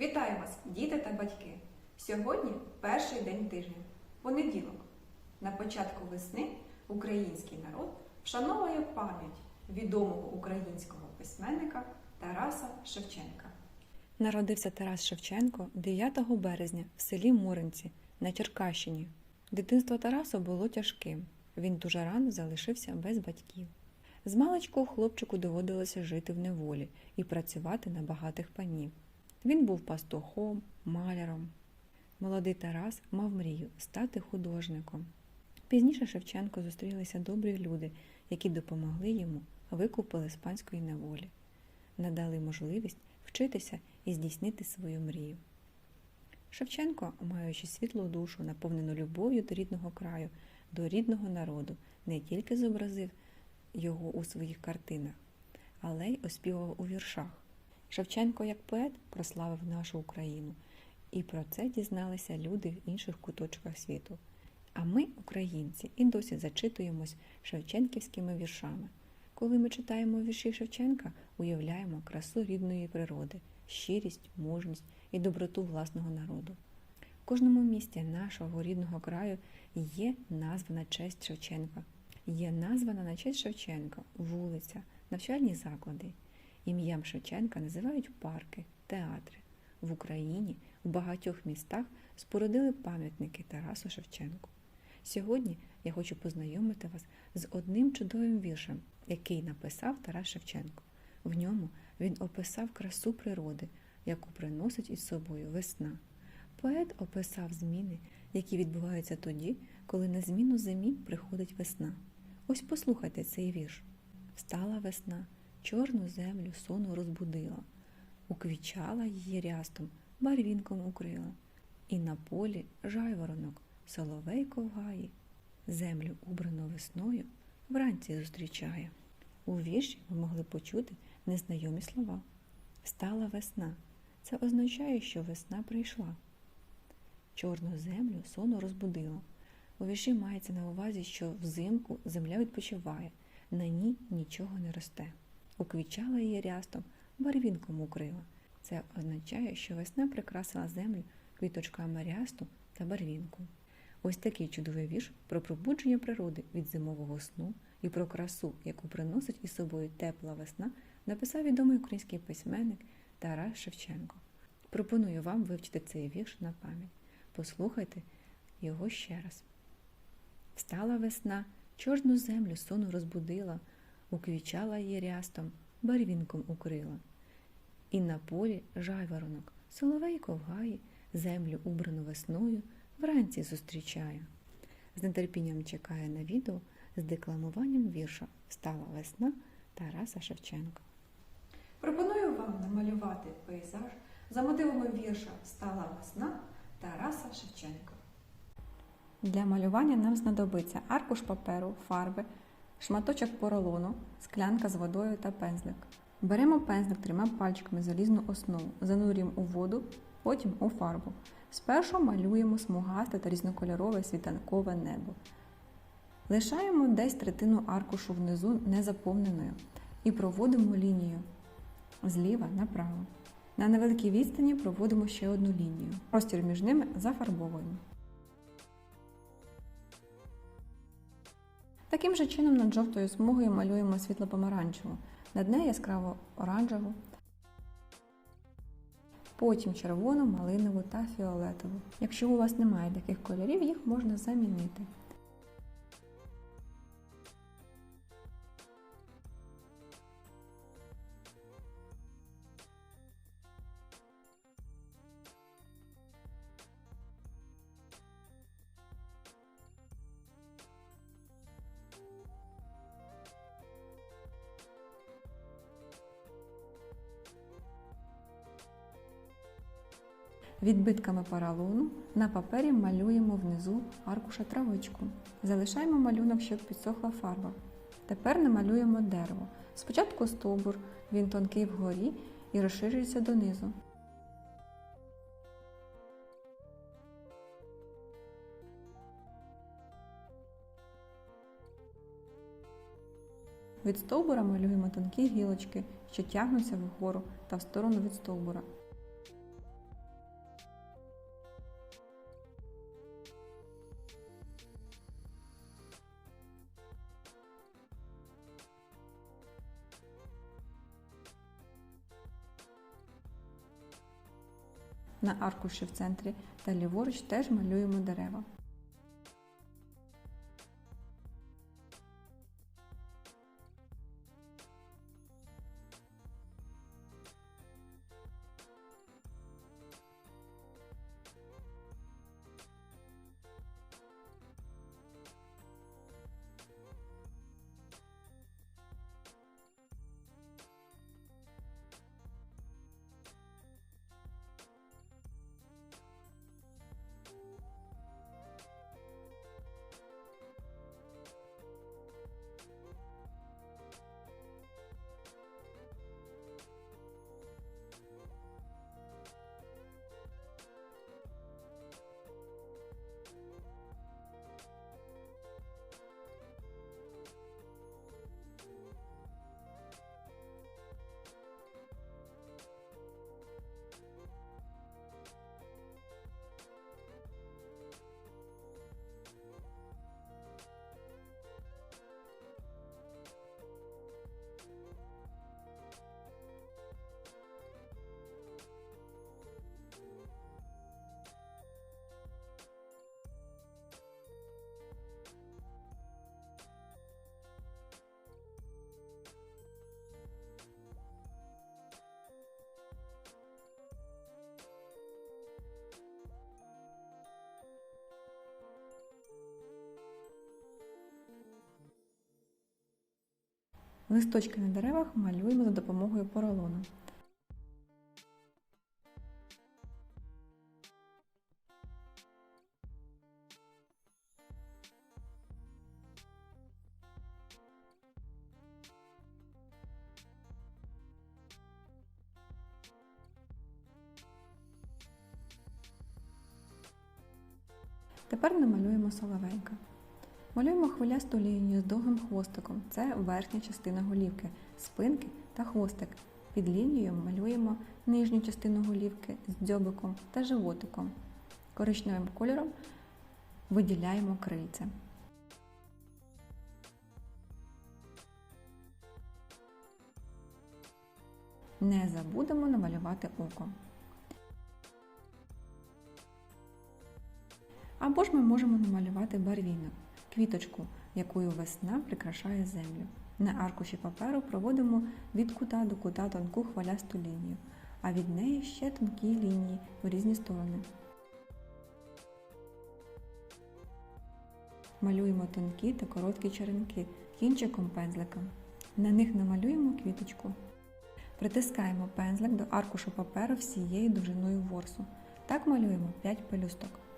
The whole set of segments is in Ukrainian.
Вітаю вас, діти та батьки! Сьогодні перший день тижня, понеділок. На початку весни український народ вшановує пам'ять відомого українського письменника Тараса Шевченка. Народився Тарас Шевченко 9 березня в селі Моринці на Черкащині. Дитинство Тараса було тяжким. Він дуже рано залишився без батьків. З маличку хлопчику доводилося жити в неволі і працювати на багатих панів. Він був пастухом, маляром. Молодий Тарас мав мрію стати художником. Пізніше Шевченко зустрілися добрі люди, які допомогли йому викупили з панської неволі, надали можливість вчитися і здійснити свою мрію. Шевченко, маючи світлу душу, наповнену любов'ю до рідного краю, до рідного народу, не тільки зобразив його у своїх картинах, але й оспівав у віршах. Шевченко як поет прославив нашу Україну, і про це дізналися люди в інших куточках світу. А ми, українці, і досі зачитуємось шевченківськими віршами. Коли ми читаємо вірші Шевченка, уявляємо красу рідної природи, щирість, мужність і доброту власного народу. В кожному місті нашого рідного краю є назва на честь Шевченка. Є названа на честь Шевченка вулиця, навчальні заклади. Ім'ям Шевченка називають парки, театри. В Україні в багатьох містах спорудили пам'ятники Тарасу Шевченку. Сьогодні я хочу познайомити вас з одним чудовим віршем, який написав Тарас Шевченко. В ньому він описав красу природи, яку приносить із собою весна. Поет описав зміни, які відбуваються тоді, коли на зміну зимі приходить весна. Ось послухайте цей вірш. Встала весна, чорну землю сону розбудила, уквічала її рястом, барвінком укрила, і на полі жайворонок, соловейко в гаї, землю убрану весною вранці зустрічає. У вірші ви могли почути незнайомі слова. Встала весна. Це означає, що весна прийшла. Чорну землю сону розбудила. У вірші мається на увазі, що взимку земля відпочиває, на ній нічого не росте. Уквічала її рястом, барвінком укрила. Це означає, що весна прикрасила землю квіточками рясту та барвінку. Ось такий чудовий вірш про пробудження природи від зимового сну і про красу, яку приносить із собою тепла весна, написав відомий український письменник Тарас Шевченко. Пропоную вам вивчити цей вірш на пам'ять. Послухайте його ще раз. Встала весна, чорну землю сону розбудила, уквічала її рястом, барвінком укрила. І на полі жайворонок, соловейко в гаї, землю убрану весною, вранці зустрічає. З нетерпінням чекає на відео з декламуванням вірша Встала весна Тараса Шевченка. Пропоную вам намалювати пейзаж за мотивами вірша Встала весна Тараса Шевченка. Для малювання нам знадобиться аркуш паперу, фарби, шматочок поролону, склянка з водою та пензлик. Беремо пензлик трьома пальчиками залізну основу, занурюємо у воду, потім у фарбу. Спершу малюємо смугасте та різнокольорове світанкове небо. Лишаємо десь третину аркушу внизу незаповненою і проводимо лінію зліва направо. На невеликій відстані проводимо ще одну лінію. Простір між ними зафарбовуємо. Таким же чином над жовтою смугою малюємо світло-помаранчеву, над нею яскраво оранжеву, потім червону, малинову та фіолетову. Якщо у вас немає таких кольорів, їх можна замінити. Відбитками поролону на папері малюємо внизу аркуша травичку. Залишаємо малюнок, щоб підсохла фарба. Тепер намалюємо дерево. Спочатку стовбур, він тонкий вгорі і розширюється донизу. Від стовбура малюємо тонкі гілочки, що тягнуться вгору та в сторону від стовбура. На аркуші в центрі та ліворуч теж малюємо дерева. Листочки на деревах малюємо за допомогою поролону. Тепер намалюємо соловейка. Малюємо хвилясту лінію з довгим хвостиком. Це верхня частина голівки, спинки та хвостик. Під лінією малюємо нижню частину голівки з дзьобиком та животиком. Коричневим кольором виділяємо крильце. Не забудемо намалювати око. Або ж ми можемо намалювати барвінок, квіточку, якою весна прикрашає землю. На аркуші паперу проводимо від кута до кута тонку хвилясту лінію, а від неї ще тонкі лінії в різні сторони. Малюємо тонкі та короткі черенки кінчиком пензлика. На них намалюємо квіточку. Притискаємо пензлик до аркушу паперу всією довжиною ворсу. Так малюємо 5 пелюсток.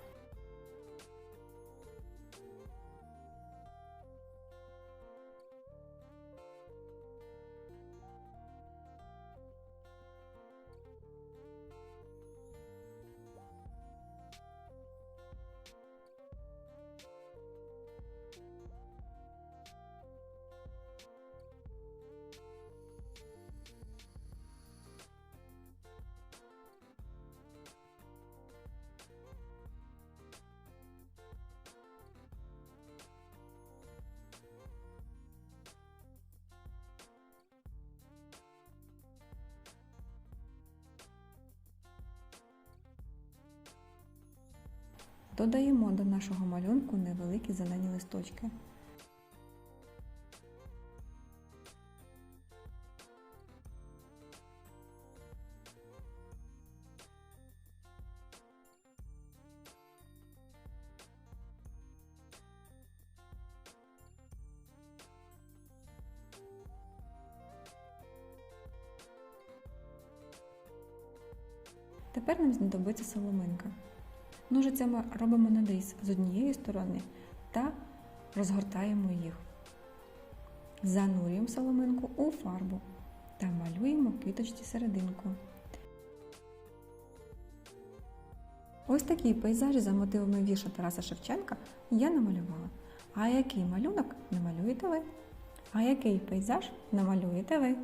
Додаємо до нашого малюнку невеликі зелені листочки. Тепер нам знадобиться соломинка. Ножицями робимо надріз з однієї сторони та розгортаємо їх. Занурюємо соломинку у фарбу та малюємо квіточці серединку. Ось такий пейзаж за мотивами вірша Тараса Шевченка я намалювала. А який малюнок намалюєте ви? А який пейзаж намалюєте ви?